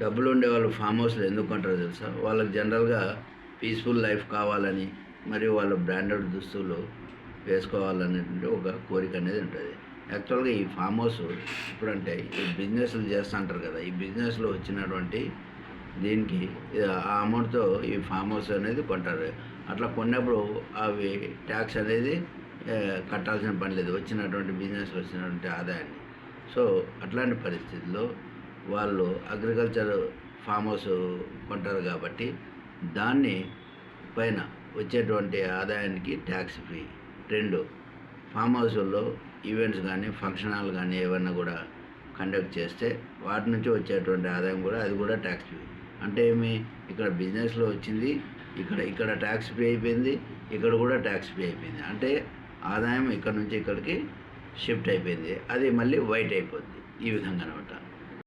డబ్బులు ఉండే వాళ్ళు ఫామ్ హౌస్లు ఎందుకు కొంటారో తెలుసా? వాళ్ళకి జనరల్గా పీస్ఫుల్ లైఫ్ కావాలని మరియు వాళ్ళ బ్రాండెడ్ దుస్తులు వేసుకోవాలనేటువంటి ఒక కోరిక అనేది ఉంటుంది. యాక్చువల్గా ఈ ఫామ్ హౌస్ ఇప్పుడంటే ఈ బిజినెస్లు చేస్తుంటారు కదా ఈ బిజినెస్లో వచ్చినటువంటి దీనికి ఆ అమౌంట్తో ఈ ఫామ్ హౌస్ అనేది కొంటారు. అట్లా కొన్నప్పుడు అవి ట్యాక్స్ అనేది కట్టాల్సిన పని లేదు. వచ్చినటువంటి బిజినెస్ వచ్చినటువంటి ఆదాయాన్ని. సో అట్లాంటి పరిస్థితుల్లో వాళ్ళు అగ్రికల్చర్ ఫామ్ హౌస్ కొంటారు కాబట్టి దాన్ని పైన వచ్చేటువంటి ఆదాయానికి ట్యాక్స్ ఫ్రీ. రెండు ఫామ్ హౌస్లో ఈవెంట్స్ కానీ ఫంక్షన్ హాల్ కానీ ఏమన్నా కూడా కండక్ట్ చేస్తే వాటి నుంచి వచ్చేటువంటి ఆదాయం కూడా అది కూడా ట్యాక్స్ ఫ్రీ. అంటే ఏమి? ఇక్కడ బిజినెస్లో వచ్చింది ఇక్కడ ఇక్కడ ట్యాక్స్ ఫ్రీ అయిపోయింది ఇక్కడ కూడా ట్యాక్స్ ఫ్రీ అయిపోయింది. అంటే ఆదాయం ఇక్కడ నుంచి ఇక్కడికి షిఫ్ట్ అయిపోయింది. అది మళ్ళీ వైట్ అయిపోద్ది. ఈ విధంగా అనమాట